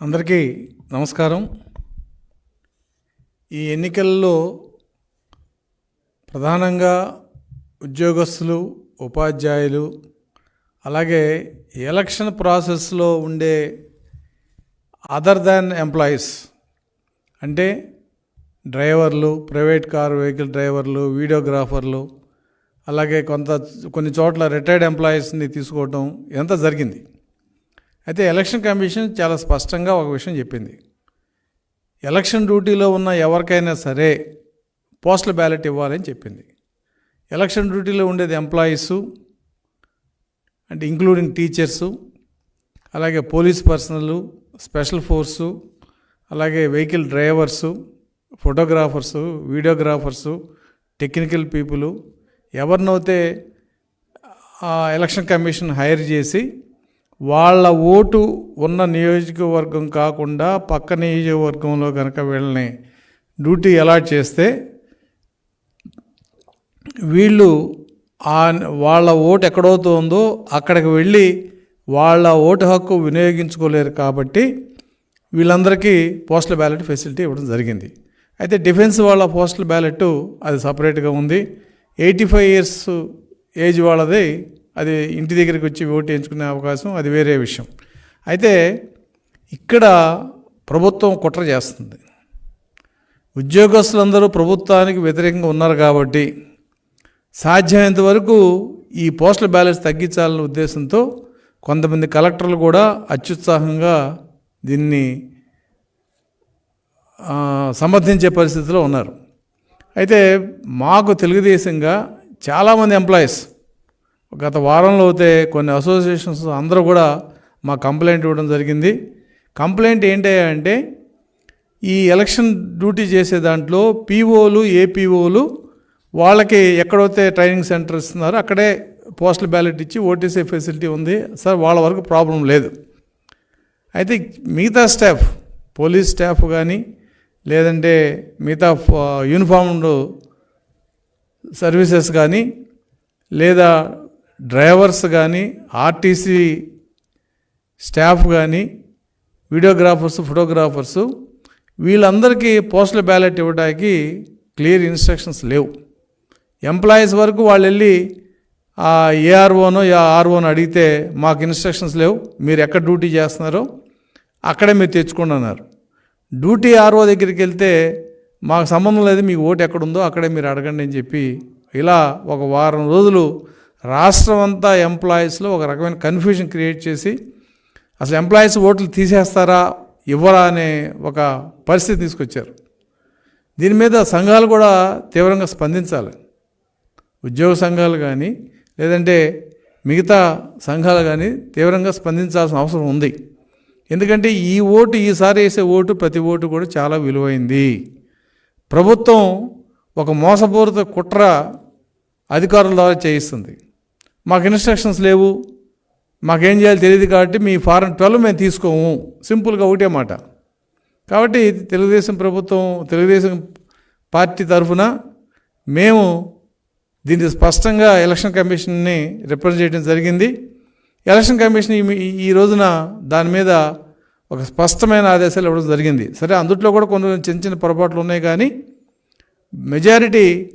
అందరికీ నమస్కారం. ఈ ఎన్నికల్లో ప్రధానంగా ఉద్యోగస్తులు ఉపాధ్యాయులు అలాగే ఎలక్షన్ ప్రాసెస్లో ఉండే అదర్ దాన్ ఎంప్లాయీస్ అంటే డ్రైవర్లు ప్రైవేట్ కార్ వెహికల్ డ్రైవర్లు వీడియోగ్రాఫర్లు అలాగే కొంత కొన్ని చోట్ల రిటైర్డ్ ఎంప్లాయీస్ని తీసుకోవటం ఎంత జరిగింది? అయితే ఎలక్షన్ కమిషన్ చాలా స్పష్టంగా ఒక విషయం చెప్పింది. ఎలక్షన్ డ్యూటీలో ఉన్న ఎవరికైనా సరే పోస్టల్ బ్యాలెట్ ఇవ్వాలని చెప్పింది. ఎలక్షన్ డ్యూటీలో ఉండేది ఎంప్లాయీసు అంటే ఇంక్లూడింగ్ టీచర్సు అలాగే పోలీస్ పర్సనల్ స్పెషల్ ఫోర్సు అలాగే vehicle drivers photographers videographers technical people ఎవరినైతే ఆ ఎలక్షన్ కమిషన్ హైర్ చేసి వాళ్ళ ఓటు ఉన్న నియోజకవర్గం కాకుండా పక్క నియోజకవర్గంలో కనుక వీళ్ళని డ్యూటీ అలాట్ చేస్తే వీళ్ళు ఆ వాళ్ళ ఓటు ఎక్కడవుతుందో అక్కడికి వెళ్ళి వాళ్ళ ఓటు హక్కు వినియోగించుకోలేరు కాబట్టి వీళ్ళందరికీ పోస్టల్ బ్యాలెట్ ఫెసిలిటీ ఇవ్వడం జరిగింది. అయితే డిఫెన్స్ వాళ్ళ పోస్టల్ బ్యాలెట్ అది సపరేట్గా ఉంది. ఎయిటీ ఫైవ్ ఇయర్స్ ఏజ్ వాళ్ళది అది ఇంటి దగ్గరికి వచ్చి ఓటు వేయించుకునే అవకాశం అది వేరే విషయం. అయితే ఇక్కడ ప్రభుత్వం కుట్ర చేస్తుంది. ఉద్యోగస్తులందరూ ప్రభుత్వానికి వ్యతిరేకంగా ఉన్నారు కాబట్టి సాధ్యమైనంత వరకు ఈ పోస్టల్ బ్యాలెన్స్ తగ్గించాలనే ఉద్దేశంతో కొంతమంది కలెక్టర్లు కూడా అత్యుత్సాహంగా దీన్ని సమర్థించే పరిస్థితిలో ఉన్నారు. అయితే మాకు తెలుగుదేశంగా చాలామంది ఎంప్లాయీస్ గత వారంలో అయితే కొన్ని అసోసియేషన్స్ అందరూ కూడా మా కంప్లైంట్ ఇవ్వడం జరిగింది. కంప్లైంట్ ఏంటి అంటే ఈ ఎలక్షన్ డ్యూటీ చేసే దాంట్లో పీఓలు ఏపీఓలు వాళ్ళకి ఎక్కడైతే ట్రైనింగ్ సెంటర్ ఇస్తున్నారో అక్కడే పోస్టల్ బ్యాలెట్ ఇచ్చి ఓటీసీ ఫెసిలిటీ ఉంది. సార్ వాళ్ళ వరకు ప్రాబ్లం లేదు. అయితే మిగతా స్టాఫ్ పోలీస్ స్టాఫ్ కానీ లేదంటే మిగతా యూనిఫామ్డ్ సర్వీసెస్ కానీ లేదా డ్రైవర్స్ కానీ ఆర్టీసీ స్టాఫ్ కానీ వీడియోగ్రాఫర్స్ ఫోటోగ్రాఫర్సు వీళ్ళందరికీ పోస్టల్ బ్యాలెట్ ఇవ్వడానికి క్లియర్ ఇన్స్ట్రక్షన్స్ లేవు. ఎంప్లాయీస్ వరకు వాళ్ళు వెళ్ళి ఆ ఏఆర్ఓనో ఆర్ఓనో అడిగితే మాకు ఇన్స్ట్రక్షన్స్ లేవు మీరు ఎక్కడ డ్యూటీ చేస్తున్నారో అక్కడే మీరు తెచ్చుకోండి అన్నారు. డ్యూటీ ఆర్ఓ దగ్గరికి వెళ్తే మాకు సంబంధం లేదు మీకు ఓటు ఎక్కడుందో అక్కడే మీరు అడగండి అని చెప్పి ఇలా ఒక వారం రోజులు రాష్ట్రం అంతా ఎంప్లాయీస్లో ఒక రకమైన కన్ఫ్యూజన్ క్రియేట్ చేసి అసలు ఎంప్లాయీస్ ఓట్లు తీసేస్తారా ఇవ్వరా అనే ఒక పరిస్థితి తీసుకొచ్చారు. దీని మీద సంఘాలు కూడా తీవ్రంగా స్పందించాలి. ఉద్యోగ సంఘాలు కానీ లేదంటే మిగతా సంఘాలు కానీ తీవ్రంగా స్పందించాల్సిన అవసరం ఉంది. ఎందుకంటే ఈ ఓటు ఈసారి వేసే ఓటు ప్రతి ఓటు కూడా చాలా విలువైంది. ప్రభుత్వం ఒక మోసపూరిత కుట్ర అధికారుల ద్వారా చేయిస్తుంది. మాకు ఇన్స్ట్రక్షన్స్ లేవు. మాకేం చేయాలో తెలియదు కాబట్టి మీ ఫారం ట్వెల్వ్ మేము తీసుకోము. సింపుల్గా ఒకటే మాట. కాబట్టి తెలుగుదేశం ప్రభుత్వం తెలుగుదేశం పార్టీ తరఫున మేము దీన్ని స్పష్టంగా ఎలక్షన్ కమిషన్ని రిప్రజెంట్ చేయడం జరిగింది. ఎలక్షన్ కమిషన్ ఈ- ఈ రోజున దాని మీద ఒక స్పష్టమైన ఆదేశాలు ఇవ్వడం జరిగింది. సరే అందుట్లో కూడా కొన్ని చిన్న చిన్న పొరపాట్లు ఉన్నాయి కానీ మెజారిటీ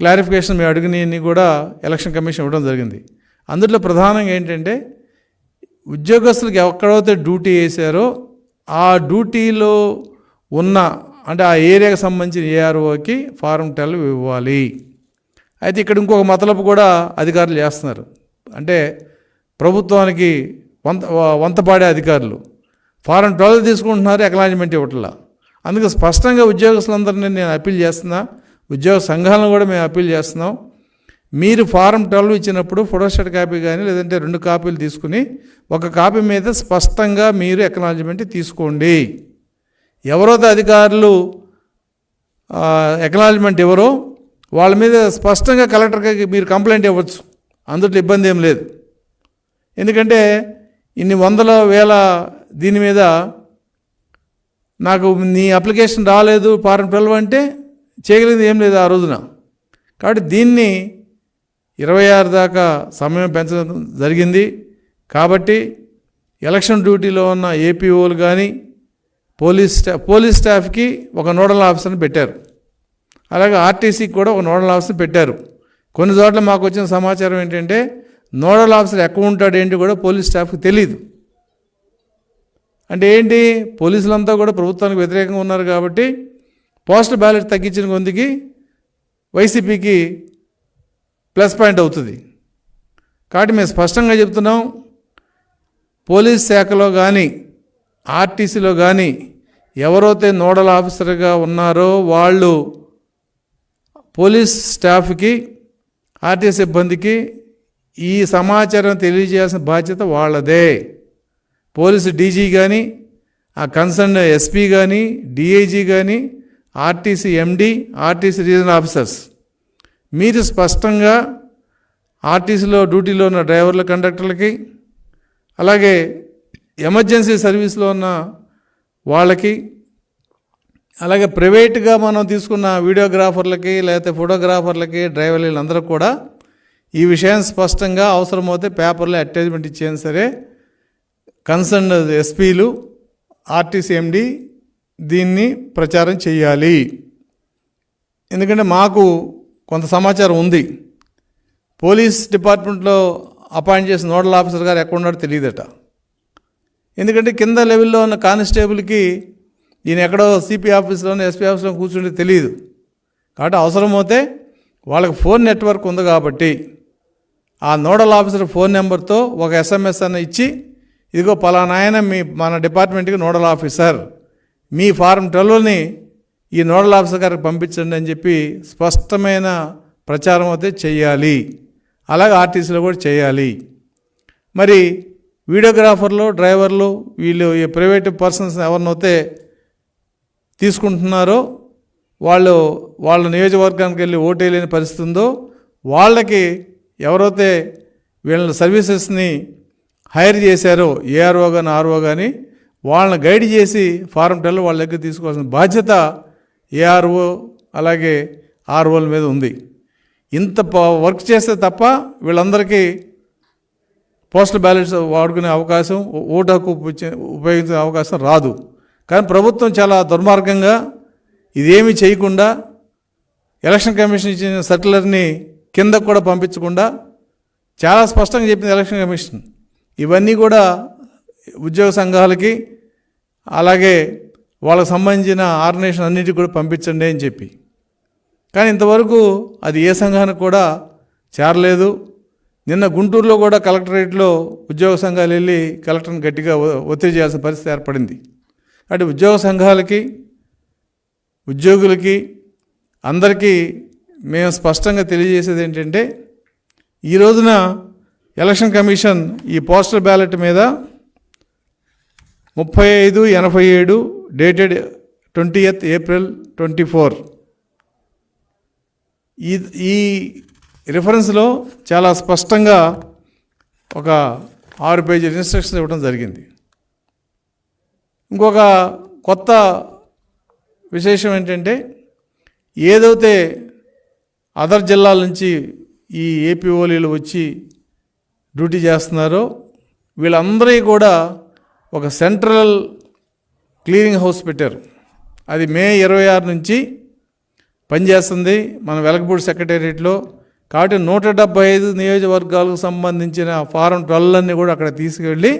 క్లారిఫికేషన్ మేము అడిగినవి కూడా ఎలక్షన్ కమిషన్ ఇవ్వడం జరిగింది. అందులో ప్రధానంగా ఏంటంటే ఉద్యోగస్తులకు ఎక్కడైతే డ్యూటీ వేశారో ఆ డ్యూటీలో ఉన్న అంటే ఆ ఏరియాకి సంబంధించిన ఏఆర్ఓకి ఫారం టెల్ ఇవ్వాలి. అయితే ఇక్కడ ఇంకొక మతలపు కూడా అధికారులు చేస్తున్నారు. అంటే ప్రభుత్వానికి వంత వంతపాడే అధికారులు. ఫారం ట్వెల్వ్ తీసుకుంటున్నారు ఎక్నాలజ్మెంట్ ఇవ్వట్లా. అందుకే స్పష్టంగా ఉద్యోగస్తులందరినీ నేను అప్పీల్ చేస్తున్నా ఉద్యోగ సంఘాలను కూడా మేము అప్పీల్ చేస్తున్నాం. మీరు ఫారం ట్వెల్వ్ ఇచ్చినప్పుడు ఫోటోస్టాట్ కాపీ కానీ లేదంటే రెండు కాపీలు తీసుకుని ఒక కాపీ మీద స్పష్టంగా మీరు ఎక్నాలజ్మెంట్ తీసుకోండి. ఎవరైతే అధికారులు ఎక్నాలజ్మెంట్ ఎవరో వాళ్ళ మీద స్పష్టంగా కలెక్టర్కి మీరు కంప్లైంట్ ఇవ్వచ్చు. అందులో ఇబ్బంది ఏం లేదు. ఎందుకంటే ఇన్ని వందల వేల దీని మీద నాకు నీ అప్లికేషన్ రాలేదు ఫారం ట్వెల్వ్ అంటే చేయగలిగింది ఏం లేదు ఆ రోజున. కాబట్టి దీన్ని ఇరవై ఆరు దాకా సమయం పెంచడం జరిగింది. కాబట్టి ఎలక్షన్ డ్యూటీలో ఉన్న ఏపీఓలు కానీ పోలీస్ స్టా పోలీస్ స్టాఫ్కి ఒక నోడల్ ఆఫీసర్ని పెట్టారు. అలాగే ఆర్టీసీకి కూడా ఒక నోడల్ ఆఫీసర్ పెట్టారు. కొన్ని చోట్ల మాకు వచ్చిన సమాచారం ఏంటంటే నోడల్ ఆఫీసర్ ఎక్కడ ఉంటాడు ఏంటి కూడా పోలీస్ స్టాఫ్కి తెలియదు అంటే ఏంటి? పోలీసులంతా కూడా ప్రభుత్వానికి వ్యతిరేకంగా ఉన్నారు కాబట్టి పోస్టల్ బ్యాలెట్ తగ్గించిన కొందికి వైసీపీకి ప్లస్ పాయింట్ అవుతుంది. కాబట్టి మేము స్పష్టంగా చెప్తున్నాం పోలీస్ శాఖలో కానీ ఆర్టీసీలో కానీ ఎవరైతే నోడల్ ఆఫీసర్గా ఉన్నారో వాళ్ళు పోలీస్ స్టాఫ్కి ఆర్టీసీ సిబ్బందికి ఈ సమాచారం తెలియజేయాల్సిన బాధ్యత వాళ్ళదే. పోలీసు డీజీ కానీ ఆ కన్సర్న్ ఎస్పీ కానీ డిఐజీ కానీ RTC MD RTC regional officers. మీరు స్పష్టంగా ఆర్టీసీలో డ్యూటీలో ఉన్న డ్రైవర్ల కండక్టర్లకి అలాగే ఎమర్జెన్సీ సర్వీస్లో ఉన్న వాళ్ళకి అలాగే ప్రైవేట్గా మనం తీసుకున్న వీడియోగ్రాఫర్లకి లేకపోతే ఫోటోగ్రాఫర్లకి డ్రైవర్లు వీళ్ళందరూ కూడా ఈ విషయం స్పష్టంగా అవసరమైతే పేపర్లో అటాచ్మెంట్ ఇచ్చేయండి సరే. కన్సర్న్ ఎస్పీలు ఆర్టీసీ ఎండి దీన్ని ప్రచారం చేయాలి. ఎందుకంటే మాకు కొంత సమాచారం ఉంది. పోలీస్ డిపార్ట్మెంట్లో అపాయింట్ చేసిన నోడల్ ఆఫీసర్ గారు ఎక్కడ ఉన్నాడో తెలియదట. ఎందుకంటే కింద లెవెల్లో ఉన్న కానిస్టేబుల్కి ఈయన ఎక్కడో సిపి ఆఫీస్లోనో ఎస్పీ ఆఫీస్లో కూర్చుంటే తెలియదు కాబట్టి అవసరమైతే వాళ్ళకి ఫోన్ నెట్వర్క్ ఉంది కాబట్టి ఆ నోడల్ ఆఫీసర్ ఫోన్ నెంబర్తో ఒక ఎస్ఎంఎస్ అన్న ఇచ్చి ఇదిగో పలానాయన మీ మన డిపార్ట్మెంట్కి నోడల్ ఆఫీసర్. మీ ఫారం ట్వెల్వ్ని ఈ నోడల్ ఆఫీసర్ గారికి పంపించండి అని చెప్పి స్పష్టమైన ప్రచారం అయితే చేయాలి. అలాగే ఆర్టీసీలో కూడా చేయాలి. మరి వీడియోగ్రాఫర్లు డ్రైవర్లు వీళ్ళు ఈ ప్రైవేట్ పర్సన్స్ ఎవరినైతే తీసుకుంటున్నారో వాళ్ళు వాళ్ళ నియోజకవర్గానికి వెళ్ళి ఓటేయలేని పరిస్థితి ఉందో వాళ్ళకి ఎవరైతే వీళ్ళ సర్వీసెస్ని హైర్ చేశారో ఏఆర్ఓ కానీ ఆర్ఓ కానీ వాళ్ళని గైడ్ చేసి ఫారం టెల్ వాళ్ళ దగ్గర తీసుకోవాల్సిన బాధ్యత ఏఆర్ఓ అలాగే ఆర్ఓల మీద ఉంది. ఇంత ప- వర్క్ చేస్తే తప్ప వీళ్ళందరికీ పోస్టల్ బ్యాలెట్స్ వాడుకునే అవకాశం ఓటు హక్కు ఉపయోగించే- అవకాశం రాదు. కానీ ప్రభుత్వం చాలా దుర్మార్గంగా ఇదేమీ చేయకుండా ఎలక్షన్ కమిషన్ ఇచ్చిన సెటిలర్ని కిందకు కూడా పంపించకుండా చాలా స్పష్టంగా చెప్పింది ఎలక్షన్ కమిషన్. ఇవన్నీ కూడా ఉద్యోగ సంఘాలకి అలాగే వాళ్ళకి సంబంధించిన ఆర్గనైజేషన్ అన్నిటికీ కూడా పంపించండి అని చెప్పి. కానీ ఇంతవరకు అది ఏ సంఘానికి కూడా చేరలేదు. నిన్న గుంటూరులో కూడా కలెక్టరేట్లో ఉద్యోగ సంఘాలు వెళ్ళి కలెక్టర్ని గట్టిగా ఒత్తిడి చేయాల్సిన పరిస్థితి ఏర్పడింది. అంటే ఉద్యోగ సంఘాలకి ఉద్యోగులకి అందరికీ మేము స్పష్టంగా తెలియజేసేది ఏంటంటే ఈ రోజున ఎలక్షన్ కమిషన్ ఈ పోస్టల్ బ్యాలెట్ మీద ముప్పై ఐదు ఎనభై ఏడు dated twenty eighth April twenty four. ఈ ఈ రిఫరెన్స్లో చాలా స్పష్టంగా ఒక ఆరు పేజీల ఇన్స్ట్రక్షన్స్ ఇవ్వడం జరిగింది. ఇంకొక కొత్త విశేషం ఏంటంటే ఏదైతే అదర్ జిల్లాల నుంచి ఈ ఏపీఓలీలు వచ్చి డ్యూటీ చేస్తున్నారో వీళ్ళందరికీ కూడా ఒక సెంట్రల్ క్లీనింగ్ హౌస్ పెట్టారు. అది మే ఇరవై ఆరు నుంచి పనిచేస్తుంది. మన వెలగపూడి సెక్రటేరియట్లో కాబట్టి నూట డెబ్బై ఐదు నియోజకవర్గాలకు సంబంధించిన ఫారం ట్వెల్వ్ అన్నీ కూడా అక్కడ తీసుకెళ్ళి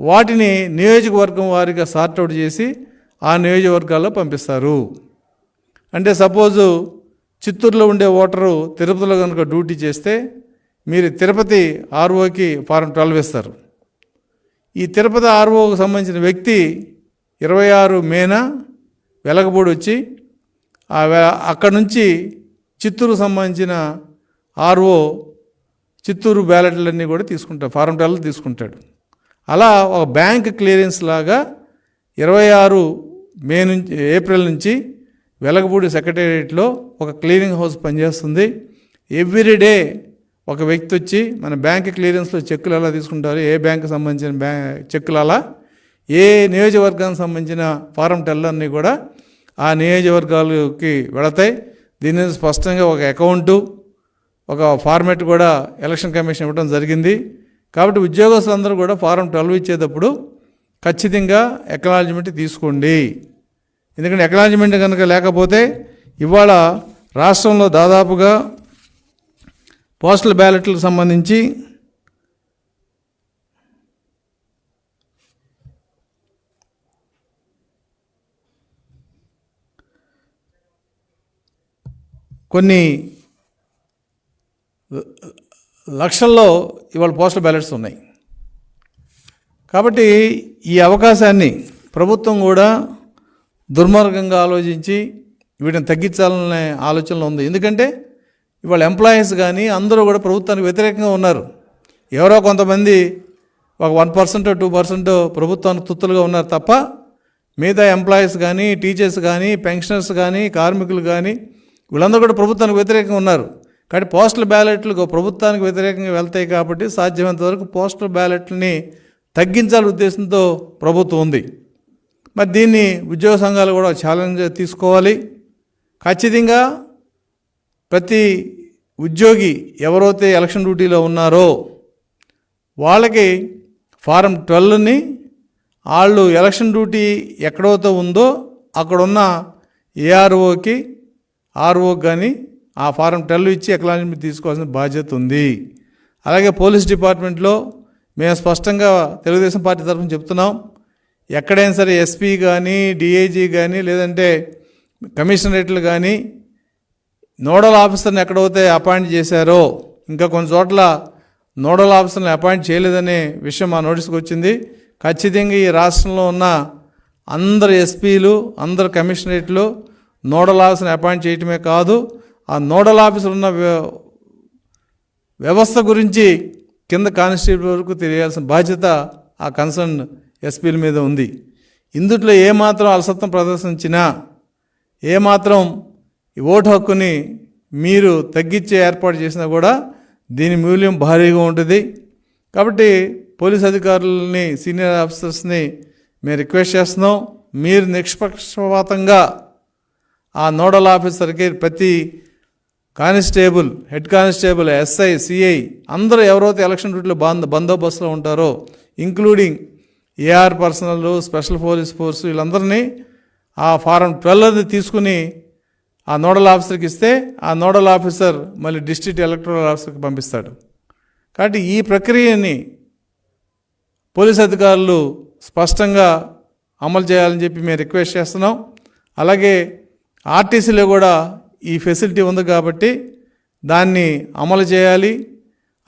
వాటిని నియోజకవర్గం వారిగా సార్ట్అవుట్ చేసి ఆ నియోజకవర్గాల్లో పంపిస్తారు. అంటే సపోజు చిత్తూరులో ఉండే ఓటరు తిరుపతిలో కనుక డ్యూటీ చేస్తే మీరు తిరుపతి ఆర్ఓకి ఫారం ట్వెల్వ్ ఇస్తారు ఈ తిరుపతి ఆర్ఓకు సంబంధించిన వ్యక్తి ఇరవై ఆరు మేన వెలగపూడి వచ్చి ఆ అక్కడ నుంచి చిత్తూరు సంబంధించిన ఆర్ఓ చిత్తూరు బ్యాలెట్లన్నీ కూడా తీసుకుంటాడు ఫారం ట్వెల్వ్ తీసుకుంటాడు. అలా ఒక బ్యాంక్ క్లియరెన్స్ లాగా ఇరవై ఆరు మే నుంచి ఏప్రిల్ నుంచి వెలగపూడి సెక్రటేరియట్లో ఒక క్లీనింగ్ హౌస్ పనిచేస్తుంది. ఎవ్రీ డే ఒక వ్యక్తి వచ్చి మన బ్యాంక్ క్లియరెన్స్లో చెక్కులు ఎలా తీసుకుంటారు. ఏ బ్యాంకు సంబంధించిన బ్యా చెక్కులు అలా ఏ నియోజకవర్గానికి సంబంధించిన ఫారం టెల్ కూడా ఆ నియోజకవర్గాలకి వెళతాయి. దీని స్పష్టంగా ఒక అకౌంటు ఒక ఫార్మేట్ కూడా ఎలక్షన్ కమిషన్ ఇవ్వడం జరిగింది. కాబట్టి ఉద్యోగస్తులందరూ కూడా ఫారం ట్వెల్వ్ ఇచ్చేటప్పుడు ఖచ్చితంగా ఎక్నాలజ్మెంట్ తీసుకోండి. ఎందుకంటే ఎక్నాలజ్మెంట్ కనుక లేకపోతే ఇవాళ రాష్ట్రంలో దాదాపుగా పోస్టల్ బ్యాలెట్లకు సంబంధించి కొన్ని లక్షల్లో ఇవాళ పోస్టల్ బ్యాలెట్స్ ఉన్నాయి. కాబట్టి ఈ అవకాశాన్ని ప్రభుత్వం కూడా దుర్మార్గంగా ఆలోచించి వీటిని తగ్గించాలనే ఆలోచనలో ఉంది. ఎందుకంటే ఇవాళ ఎంప్లాయీస్ కానీ అందరూ కూడా ప్రభుత్వానికి వ్యతిరేకంగా ఉన్నారు. ఎవరో కొంతమంది ఒక వన్ పర్సెంట్ టూ పర్సెంట్ ప్రభుత్వానికి తుత్తులుగా ఉన్నారు తప్ప మిగతా ఎంప్లాయీస్ కానీ టీచర్స్ కానీ పెన్షనర్స్ కానీ కార్మికులు కానీ వీళ్ళందరూ కూడా ప్రభుత్వానికి వ్యతిరేకంగా ఉన్నారు. కాబట్టి పోస్టల్ బ్యాలెట్లు ప్రభుత్వానికి వ్యతిరేకంగా వెళ్తాయి కాబట్టి సాధ్యమైనంత వరకు పోస్టల్ బ్యాలెట్లని తగ్గించాలి ఉద్దేశంతో ప్రభుత్వం ఉంది. మరి దీన్ని ఉద్యోగ సంఘాలు కూడా ఛాలెంజ్ తీసుకోవాలి. ఖచ్చితంగా ప్రతి ఉద్యోగి ఎవరైతే ఎలక్షన్ డ్యూటీలో ఉన్నారో వాళ్ళకి ఫారం ట్వెల్వ్ని వాళ్ళు ఎలక్షన్ డ్యూటీ ఎక్కడైతే ఉందో అక్కడున్న ఏఆర్ఓకి ఆర్ఓకి కానీ ఆ ఫారం ట్వెల్వ్ ఇచ్చి ఎక్నాలజ్మెంట్ తీసుకోవాల్సిన బాధ్యత ఉంది. అలాగే పోలీస్ డిపార్ట్మెంట్లో మేము స్పష్టంగా తెలుగుదేశం పార్టీ తరఫున చెప్తున్నాం ఎక్కడైనా సరే ఎస్పీ కానీ డిఐజీ కానీ లేదంటే కమిషనరేట్లు కానీ నోడల్ ఆఫీసర్ని ఎక్కడైతే అపాయింట్ చేశారో ఇంకా కొన్ని చోట్ల నోడల్ ఆఫీసర్ని అపాయింట్ చేయలేదనే విషయం మా నోటీస్కి వచ్చింది. ఖచ్చితంగా ఈ రాష్ట్రంలో ఉన్న అందరు ఎస్పీలు అందరు కమిషనరేట్లు నోడల్ ఆఫీసర్ని అపాయింట్ చేయటమే కాదు ఆ నోడల్ ఆఫీసర్ ఉన్న వ్య- వ్యవస్థ గురించి కింద కానిస్టేబుల్ వరకు తెలియాల్సిన బాధ్యత ఆ కన్సర్న్ ఎస్పీల మీద ఉంది. ఇందుట్లో ఏమాత్రం అలసత్వం ప్రదర్శించినా ఏమాత్రం ఈ ఓటు హక్కుని మీరు తగ్గించే ఏర్పాటు చేసినా కూడా దీని మూల్యం భారీగా ఉంటుంది. కాబట్టి పోలీస్ అధికారులని సీనియర్ ఆఫీసర్స్ని మేము రిక్వెస్ట్ చేస్తున్నాం. మీరు నిష్పక్షపాతంగా ఆ నోడల్ ఆఫీసర్కి ప్రతి constable head constable SI CI అందరూ ఎవరైతే ఎలక్షన్ డ్యూటీలో బంద బందోబస్తులో ఉంటారో including AR personnel special police force వీళ్ళందరినీ ఆ ఫారం ట్వెల్వ్ తీసుకుని ఆ నోడల్ ఆఫీసర్కి ఇస్తే ఆ నోడల్ ఆఫీసర్ మళ్ళీ డిస్ట్రిక్ట్ ఎలక్టరల్ ఆఫీసర్కి పంపిస్తాడు. కాబట్టి ఈ ప్రక్రియని పోలీస్ అధికారులు స్పష్టంగా అమలు చేయాలని చెప్పి మేము రిక్వెస్ట్ చేస్తున్నాం. అలాగే ఆర్టీసీలో కూడా ఈ ఫెసిలిటీ ఉంది కాబట్టి దాన్ని అమలు చేయాలి.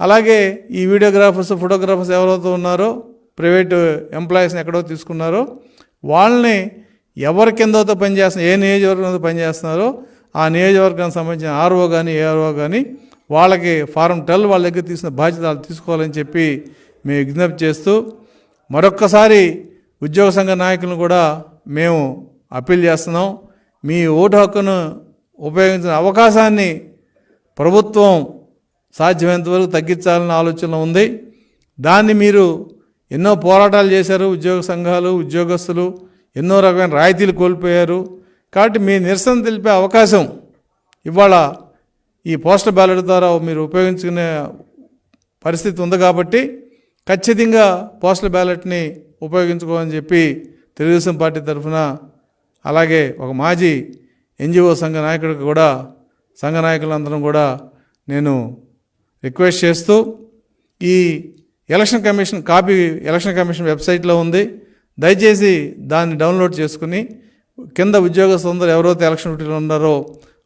అలాగే ఈ వీడియోగ్రాఫర్స్ ఫోటోగ్రాఫర్స్ ఎవరైతే ఉన్నారో ప్రైవేట్ ఎంప్లాయీస్ని ఎక్కడో తీసుకున్నారో వాళ్ళని ఎవరి కిందతో పనిచేస్తున్న ఏ నియోజకవర్గంలో పనిచేస్తున్నారో ఆ నియోజకవర్గానికి సంబంధించిన ఆర్ఓ కానీ ఏఆర్ఓ కానీ వాళ్ళకి ఫారం ట్వెల్వ్ వాళ్ళ దగ్గర తీసిన బాధ్యత తీసుకోవాలని చెప్పి మేము విజ్ఞప్తి చేస్తూ మరొక్కసారి ఉద్యోగ సంఘ నాయకులను కూడా మేము అప్పీల్ చేస్తున్నాం. మీ ఓటు హక్కును ఉపయోగించిన అవకాశాన్ని ప్రభుత్వం సాధ్యమైనంత వరకు తగ్గించాలన్న ఆలోచన ఉంది. దాన్ని మీరు ఎన్నో పోరాటాలు చేశారు. ఉద్యోగ సంఘాలు ఉద్యోగస్తులు ఎన్నో రకమైన రాయితీలు కోల్పోయారు. కాబట్టి మీ నిరసన తెలిపే అవకాశం ఇవాళ ఈ పోస్టల్ బ్యాలెట్ ద్వారా మీరు ఉపయోగించుకునే పరిస్థితి ఉంది కాబట్టి ఖచ్చితంగా పోస్టల్ బ్యాలెట్ని ఉపయోగించుకోమని చెప్పి తెలుగుదేశం పార్టీ తరఫున అలాగే ఒక మాజీ ఎన్జిఓ సంఘ నాయకుడికి కూడా సంఘ నాయకులందరం కూడా నేను రిక్వెస్ట్ చేస్తూ ఈ election commission copy election commission వెబ్సైట్లో ఉంది. దయచేసి దాన్ని డౌన్లోడ్ చేసుకుని కింద ఉద్యోగస్తులందరూ ఎవరైతే ఎలక్షన్ డ్యూటీలో ఉన్నారో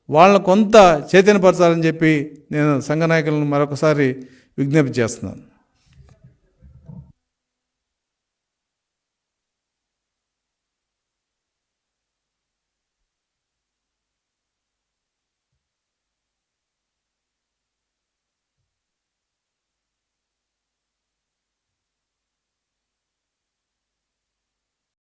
వాళ్ళని కొంత చైతన్యపరచాలని చెప్పి నేను సంఘ నాయకులను మరొకసారి విజ్ఞప్తి చేస్తున్నాను.